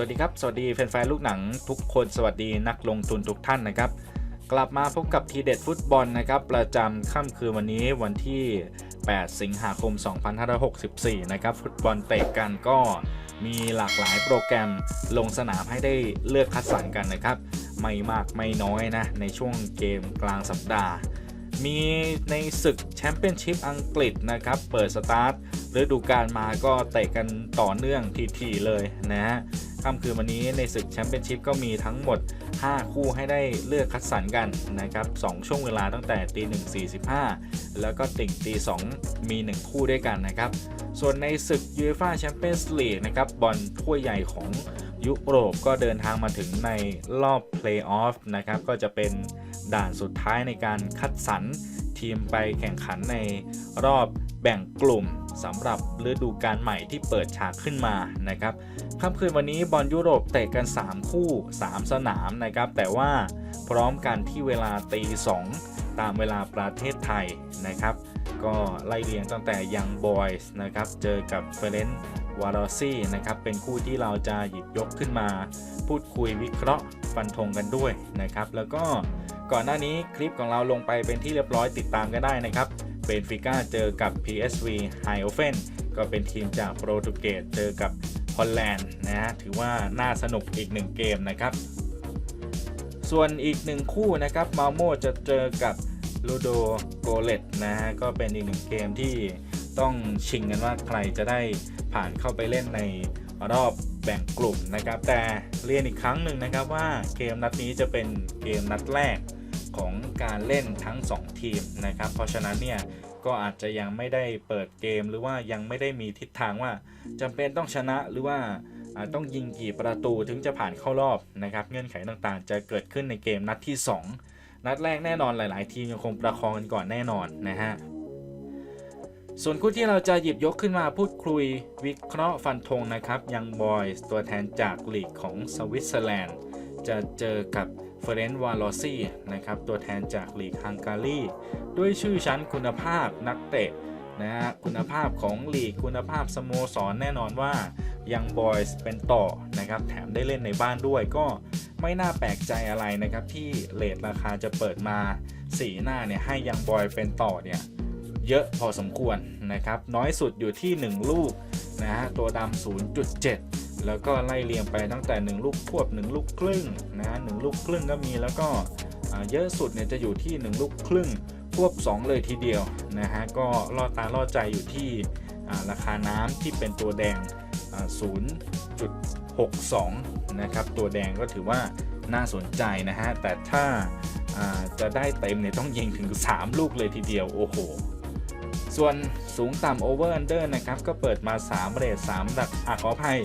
สวัสดีครับ สวัสดีแฟนๆลูกหนังทุกคนสวัสดีนักลงทุนทุกท่านนะครับ กลับมาพบกับทีเด็ดฟุตบอลนะครับ ประจำค่ำคืนวันนี้วันที่ 8 สิงหาคม 2564 นะครับ ฟุตบอลเตะกันก็มีหลากหลายโปรแกรมลงสนามให้ได้เลือกคัดสรรกันนะครับ ไม่มากไม่น้อยนะ ในช่วงเกมกลางสัปดาห์ มีในศึกแชมเปี้ยนชิพอังกฤษนะครับ เปิดสตาร์ทฤดูกาลมาก็เตะกันต่อเนื่องทีๆเลยนะฮะ ค่ำคืนวันนี้ในศึกแชมเปี้ยนชิพก็มีทั้งหมด 5 คู่ให้ได้เลือกคัดสรรกันนะครับ2ช่วงเวลาตั้งแต่ตีหนึ่งสี่สิบห้าแล้วก็ติ่งตีสองมี 1 คู่ด้วยกันนะครับ ส่วนในศึกยูเอฟ่าแชมเปี้ยนส์ลีกนะครับบอลถ้วยใหญ่ของยุโรปก็เดินทางมาถึงในรอบเพลย์ออฟนะครับก็จะเป็นด่านสุดท้ายในการคัดสรร ทีมไปแข่งขันในรอบแบ่งกลุ่มสำหรับฤดูกาลใหม่ที่เปิดฉากขึ้นมานะครับค่ำคืนวันนี้บอลยุโรปเตะกัน 3 คู่ 3 สนามนะครับ แต่ว่าพร้อมกันที่เวลาตี2ตามเวลาประเทศไทยนะครับ ก็ไล่เรียงตั้งแต่ยังบอยส์นะครับ เจอกับเฟรนซ์วารอซี่นะครับ เป็นคู่ที่เราจะหยิบยกขึ้นมา พูดคุยวิเคราะห์ฟันธงกันด้วยนะครับ แล้วก็ ก่อนหน้านี้คลิปของเราลงไปเป็นที่เรียบร้อยติดตามกันได้นะครับเบนฟิก้าเจอกับ PSV h e i f e n ก็เป็นทีมจากโปรตุเกสเจอกับฮอลแลนด์นะฮะถือว่าน่าสนุกอีกหนึ่งเกมนะครับ ส่วนอีกหนึ่งคู่นะครับมาโมจะเจอกับลูโดโกเลตนะฮะก็เป็นอีกหนึ่งเกมที่ต้องชิงกันว่าใครจะได้ผ่านเข้าไปเล่นในรอบแบ่งกลุ่มนะครับ แต่เรียนอีกครั้งหนึ่งนะครับว่าเกมนัดนี้จะเป็นเกมนัดแรก ของการเล่นทั้ง 2 ทีมนะครับ เพราะฉะนั้นเนี่ยก็อาจจะยังไม่ได้เปิดเกมหรือว่ายังไม่ได้มีทิศทางว่าจำเป็นต้องชนะหรือว่าต้องยิงกี่ประตูถึงจะผ่านเข้ารอบนะครับ เงื่อนไขต่างๆ จะเกิดขึ้นในเกมนัดที่ 2 นัดแรกแน่นอนหลาย ๆ ทีมยังคงประคองกันก่อนแน่นอนนะฮะส่วนคู่ที่เราจะหยิบยกขึ้นมาพูดคุยวิเคราะห์ฟันธงนะครับยังบอยตัวแทนจากลีกของสวิตเซอร์แลนด์ จะเจอกับ เฟรนซ์วาลอซี่นะครับตัวแทนจากลีกฮังการีด้วยชื่อชั้นคุณภาพนักเตะนะฮะคุณภาพของลีกคุณภาพสโมสรแน่นอนว่ายังบอยส์เป็นต่อนะครับแถมได้เล่นในบ้านด้วยก็ไม่น่าแปลกใจอะไรนะครับ ที่เลทราคาจะเปิดมาสีหน้าเนี่ยให้ยังบอยเป็นต่อเนี่ยเยอะพอสมควรนะครับ น้อยสุดอยู่ที่ 1 ลูกนะฮะตัวดำ0.7 แล้วก็ไล่เรียงไปตั้งแต่ 1 ลูกควบ 1 ลูกครึ่งนะหลูกครึ่งก็มีแล้วก็เยอะสุดเนี่ยจะอยู่ที่ 1 ลูกครึ่งควบ 2 เลยทีเดียวนะฮะก็ล่อตาล่อใจอยู่ที่ราคาน้ำที่เป็นตัวแดง 0.62 นะครับ ตัวแดงก็ถือว่าน่าสนใจนะฮะ แต่ถ้าจะได้เต็มเนี่ยต้องยิงถึง 3 ลูกเลยทีเดียว โอ้โห ส่วนสูงต่ำโอเวอร์อันเดอร์นะครับ ก็เปิดมา 3 เรท3ดักอะขออภัย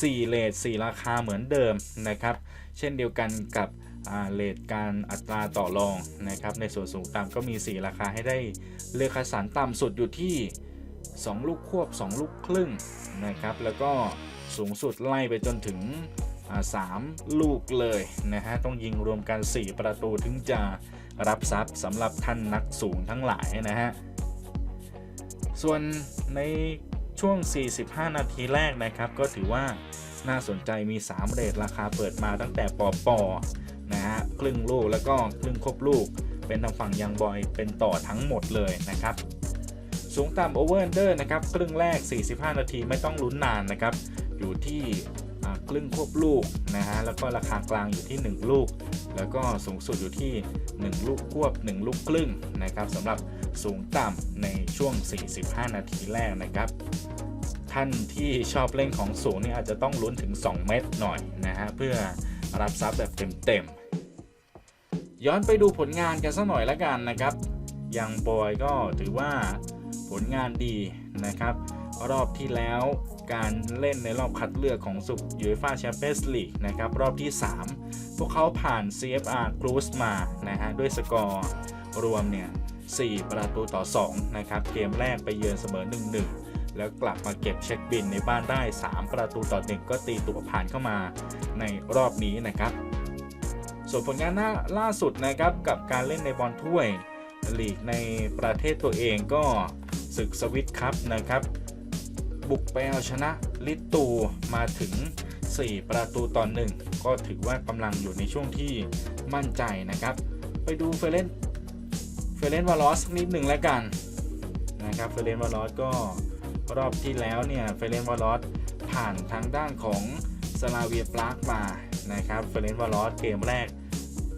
4เรท4ราคาเหมือนเดิมนะครับ เช่นเดียวกันกับเลทการอัตราต่อรองนะครับ ในส่วนสูงต่ำก็มี 4 ราคาให้ได้เลือกคัดสรรต่ำสุดอยู่ที่ 2 ลูกควบ 2 ลูกครึ่งนะครับ แล้วก็สูงสุดไล่ไปจนถึง 3 ลูกเลยนะฮะ ต้องยิงรวมกัน 4 ประตูถึงจะรับทรัพย์สำหรับท่านนักสูงทั้งหลายนะฮะ ส่วนใน ช่วง 45 นาทีแรกนะครับ ก็ถือว่าน่าสนใจมี 3 เรทราคาเปิดมาตั้งแต่ปอปอนะฮะครึ่งลูกแล้วก็ครึ่งครบลูก เป็นทางฝั่งยังบอยเป็นต่อทั้งหมดเลยนะครับ สูงต่ำโอเวอร์เดอร์นะครับ ครึ่งแรก 45 นาทีไม่ต้องลุ้นนานนะครับ อยู่ที่ ครึ่งควบลูกนะฮะแล้วก็ราคากลางอยู่ที่ 1 ลูก แล้วก็สูงสุดอยู่ที่ 1 ลูกควบ 1 ลูกครึ่งนะครับสำหรับสูงต่ำในช่วง 45 นาทีแรกนะครับ ท่านที่ชอบเล่นของสูงนี่อาจจะต้องลุ้นถึง 2 เม็ดหน่อยนะฮะเพื่อรับทรัพย์แบบเต็มๆย้อนไปดูผลงานกันสักหน่อยละกันนะครับยังบอยก็ถือว่าผลงานดีนะครับ รอบที่แล้วการเล่นในรอบคัดเลือกของสุกยูฟ่าแชมเปี้ยนส์ลีกนะครับรอบที่ 3 พวกเขาผ่าน CFR Cruise มานะฮะด้วยสกอร์รวมเนี่ย4ประตูต่อ 2 นะครับ เกมแรกไปเยือนเสมอ 1-1 แล้วกลับมาเก็บเช็คบินในบ้านได้ 3 ประตูต่อ 1 ก็ตีตัวผ่านเข้ามาในรอบนี้นะครับ ส่วนผลงานล่าสุดนะครับกับการเล่นในบอลถ้วยลีกในประเทศตัวเองก็ศึกสวิตคัพนะครับ บุกไปเอาชนะลิตูมาถึง 4 ประตูต่อหนึ่งก็ถือว่ากำลังอยู่ในช่วงที่มั่นใจนะครับ ไปดูเฟเรนเฟเรนวาลอสนิดหนึ่งแล้วกันนะครับเฟเรนวาลอสก็รอบที่แล้วเนี่ยเฟเรนวาลอสผ่านทางด้านของสลาเวียปรากมานะครับเฟเรนวาลอสเกมแรก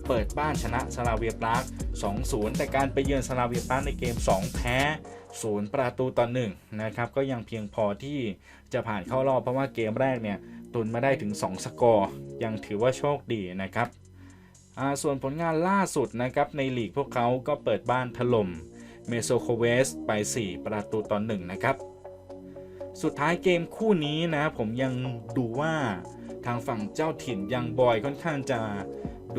เปิดบ้านชนะสลาเวียปราก2-0 แต่การไปเยือนสลาเวียปรากในเกม 2 แพ้0ประตูต่อ1นะครับก็ยังเพียงพอที่จะผ่านเข้ารอบเพราะว่าเกมแรกเนี่ยตุนมาได้ถึง 2 สกอร์ยังถือว่าโชคดีนะครับส่วนผลงานล่าสุดนะครับในลีกพวกเขาก็เปิดบ้านถล่มเมโซโคเวสไป 4 ประตูต่อ1นะครับสุดท้ายเกมคู่นี้นะผมยังดูว่าทางฝั่งเจ้าถิ่นยังบอยค่อนข้างจะ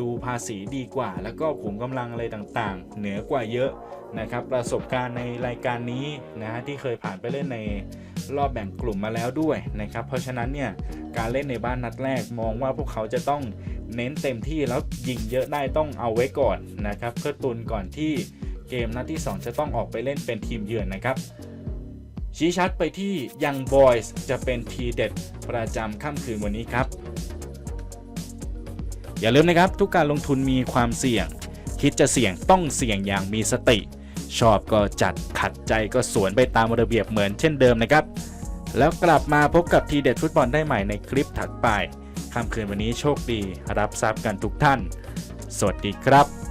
ดูภาษีดีกว่า แล้วก็ขุมกำลังอะไรต่างๆ เหนือกว่าเยอะนะครับ ประสบการณ์ในรายการนี้นะฮะที่เคยผ่านไปเล่นในรอบแบ่งกลุ่มมาแล้วด้วยนะครับ เพราะฉะนั้นเนี่ยการเล่นในบ้านนัดแรกมองว่าพวกเขาจะต้องเน้นเต็มที่แล้วยิงเยอะได้ต้องเอาไว้ก่อนนะครับ เพื่อตุนก่อนที่เกมนัดที่ 2 จะต้องออกไปเล่นเป็นทีมเยือนนะครับ ชี้ชัดไปที่ยังบอยส์จะเป็นทีเด็ดประจำค่ำคืนวันนี้ครับ อย่าลืมนะครับ ทุกการลงทุนมีความเสี่ยง คิดจะเสี่ยงต้องเสี่ยงอย่างมีสติ ชอบก็จัดขัดใจก็สวนไปตามระเบียบเหมือนเช่นเดิมนะครับ แล้วกลับมาพบกับทีเด็ดฟุตบอลได้ใหม่ในคลิปถัดไปค่ำคืนวันนี้โชคดี รับทรัพย์กันทุกท่าน สวัสดีครับ